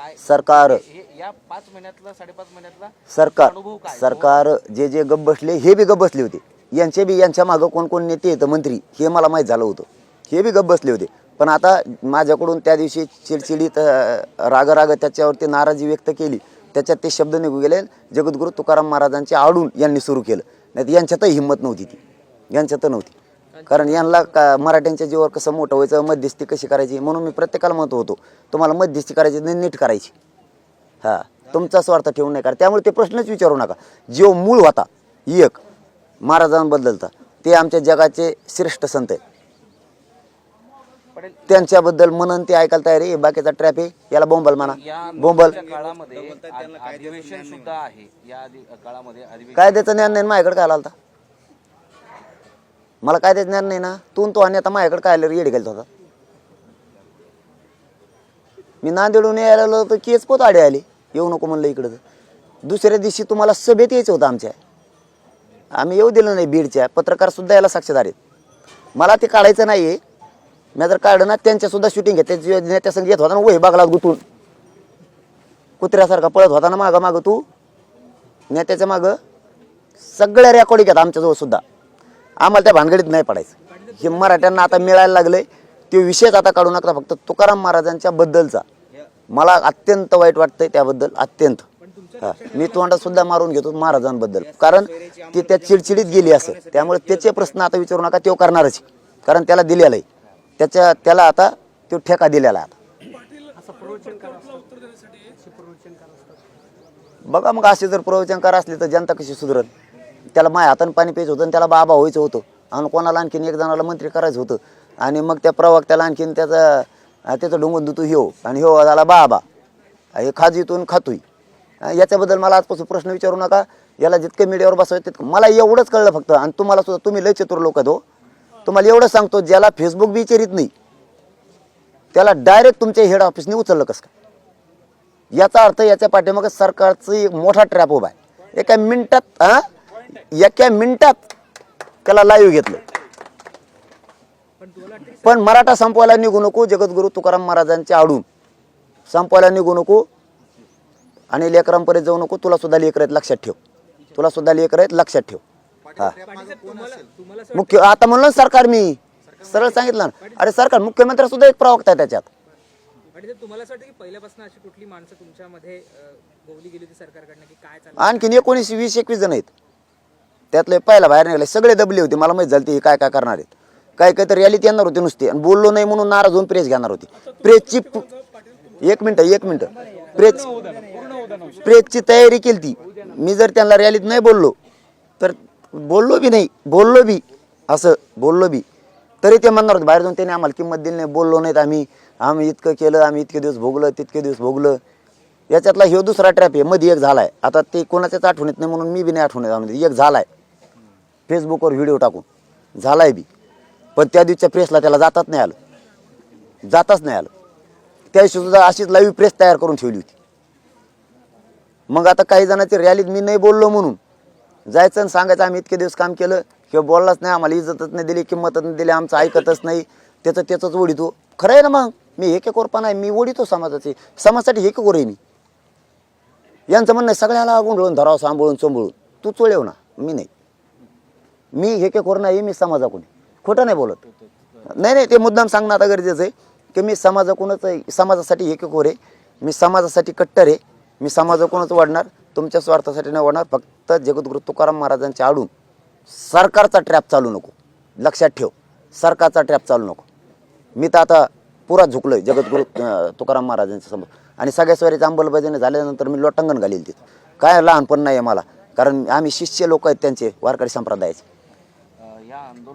काय? सरकार हे या पाच महिन्यातला साडेपाच महिन्यातला सरकार अनुभव काय? सरकार जे जे गप बसले हे बी गप बसले होते. यांचे बी यांच्या मागं कोण कोण नेते येतं मंत्री. हे मला माहीत झालं होतं. हे बी गप बसले होते. पण आता माझ्याकडून त्या दिवशी चिडचिडीत अं, राग राग त्याच्यावरती नाराजी व्यक्त केली. त्याच्यात ते शब्द निघू गेले. जगद्गुरू तुकाराम महाराजांचे आडून यांनी सुरू केलं. नाही यांच्यातही हिंमत नव्हती ती. यांच्यात नव्हती. कारण यांना का मराठ्यांच्या जीवावर कसं मोठं व्हायचं मध्यस्थी कशी करायची म्हणून मी प्रत्येकाला म्हणत होतो तुम्हाला मध्यस्थी करायची नाही नीट करायची. हा तुमचा स्वार्थ ठेवून नाही करा त्यामुळे ते प्रश्नच विचारू नका. जो मूळ होता एक. महाराजांबद्दलचा ते आमच्या जगाचे श्रेष्ठ संत आहे त्यांच्याबद्दल मनन ते ऐकायला तयार आहे. बाकीचा ट्रॅप आहे याला बोंबल म्हणा. बोंबल. काळामध्ये कायद्याचं ज्ञान नाही. माझ्याकडे काय आला मला काय देणार नाही ना. तू न तो आणि आता माझ्याकडे काय आलं येडे गेलता होता. मी नांदेडून यायला आलो तर केस पोत आडे आले. येऊ नको म्हणलं इकडं. तर. दुसऱ्या दिवशी तुम्हाला सभेत यायचं होतं आमच्या. आम्ही येऊ दिलं नाही बीडच्या. पत्रकार सुद्धा याला साक्षीदार आहेत. मला ते काढायचं नाही आहे मी जर काढलं ना त्यांच्यासुद्धा शूटिंग घेते नेत्या संग येत होता ना वही बागला गुतून. कुत्र्यासारखा पळत होता ना मागं मागं तू. नेत्याच्या मागं सगळ्या रेकॉर्डिंग आहेत आमच्याजवळ सुद्धा. आम्हाला त्या भानगडीत नाही पडायचं. हे मराठ्यांना आता मिळायला लागले ते विषयच आता काढू नका फक्त. तुकाराम महाराजांच्या बद्दलचा. मला अत्यंत वाईट वाटतंय त्याबद्दल. अत्यंत. हा. मी तोंडा सुद्धा मारून घेतो महाराजांबद्दल. कारण ती त्या चिडचिडीत गेली असं. त्यामुळे त्याचे प्रश्न आता विचारू नका. तो करणारच कारण त्याला दिलेला आहे. त्याच्या त्याला आता तो ठेका दिलेला आता. बघा मग असे जर प्रवचनकार असले तर जनता कशी सुधरल? त्याला माय हाताने पाणी प्यायचं होतं आणि त्याला बाबा व्हायचं होतं. आणि कोणाला आणखीन एक जणाला मंत्री करायचं होतं. आणि मग त्या प्रवक्त्याला आणखीन त्याचा त्याचं डोंगून देतो ह्यो. आणि ह्यो झाला बाबा. हे खाजीतून खातोय. याच्याबद्दल मला आजपासून प्रश्न विचारू नका. याला जितकं मीडियावर बसवायचं तितकं मला एवढंच कळलं फक्त. आणि तुम्हाला सुद्धा तुम्ही लय चतुर लोक दो हो. तुम्हाला एवढं सांगतो ज्याला फेसबुक बी विचारित नाही त्याला डायरेक्ट तुमच्या हेड ऑफिसने उचललं कसं का याचा अर्थ याच्या पाठीमागं सरकारचं एक मोठा ट्रॅप उभा आहे. एका मिनिटात हां एका मिनिटात त्याला लाईव्ह घेतलं. पण मराठा संपवायला निघू नको जगद्गुरू तुकाराम महाराजांच्या आडून. संपवायला निघू नको आणि लेकरांपर्यंत जाऊ नको तुला सुद्धा लेकर आहेत लक्षात ठेव. तुला सुद्धा लेकर आहेत लक्षात ठेव. हा. मुख्य आता म्हणलं ना सरकार मी. सरळ सांगितलं ना. अरे सरकार मुख्यमंत्री सुद्धा एक प्रवक्ता आहे त्याच्यात. आणखीन एकोणीस वीस एकवीस जण आहेत. त्यातले पहिला बाहेर निघाले सगळे दबले होते. मला माहीत झालं ते काय काय करणार आहेत. काय काय तर रॅलीत येणार होते नुसते. आणि बोललो नाही म्हणून नाराज होऊन प्रेस घेणार होती. प्रेसची एक मिनिट एक मिनिट. प्रेस प्रेसची तयारी केली ती मी जर त्यांना रॅलीत नाही बोललो तर बोललो बी नाही बोललो बी. असं बोललो बी. तरी ते म्हणणार होते बाहेर जाऊन त्यांनी आम्हाला किंमत दिली नाही बोललो नाहीत आम्ही. आम्ही इतकं केलं आम्ही इतके दिवस भोगलं तितके दिवस भोगलं. याच्यातला ह्यो दुसरा ट्रॅप आहे मध्ये एक झाला आहे आता ते कोणाच्याच आठवणीत नाही म्हणून मी बी नाही आठवणीत आणून एक झाला आहे फेसबुकवर व्हिडिओ टाकून. झालाय बी. पण त्या दिवसच्या प्रेसला त्याला जाताच नाही आलं. जाताच नाही आलं. त्या दिवशी सुद्धा अशीच लाईव्ह प्रेस तयार करून ठेवली होती. मग आता काही जणांची रॅलीत मी नाही बोललो म्हणून. जायचं आणि सांगायचं आम्ही इतके दिवस काम केलं. किंवा बोललाच नाही आम्हाला इज्जतच नाही दिली किंमतच नाही दिली आमचं ऐकतच नाही. त्याचं त्याचंच ओढितो खरं आहे ना मग? मी हे के कोरपा आहे. मी ओढितो समाजाचे. समाजासाठी हे के कोर आहे मी. यांचं म्हणणं आहे सगळ्याला गुंडळून धरावं सांभाळून चोंबळून. तू चोळेव ना. मी नाही. मी हे के कोर नाही मी समाजाकडून. खोटं नाही बोलत. नाही नाही ते मुद्दाम सांगणं आता गरजेचं आहे की मी समाजाकडूनच आहे समाजासाठी हे के कोर आहे मी समाजासाठी कट्टर आहे. मी समाजाकडूनच वाढणार. तुमच्या स्वार्थासाठी नाही वाढणार. फक्त जगद्गुरु तुकाराम महाराजांच्या आडून सरकारचा ट्रॅप चालू नको. लक्षात ठेव. सरकारचा ट्रॅप चालू नको. मी तर आता पुरा झुकलो आहे जगद्गुरु तुकाराम महाराजांच्या समोर. आणि सगळ्या स्वारीचं अंमलबजावणी झाल्यानंतर मी लोटांगण घालील तिथं. काय लहानपण नाही आहे मला. कारण आम्ही शिष्य लोक आहेत त्यांचे वारकरी संप्रदायाचे. या आंदोलन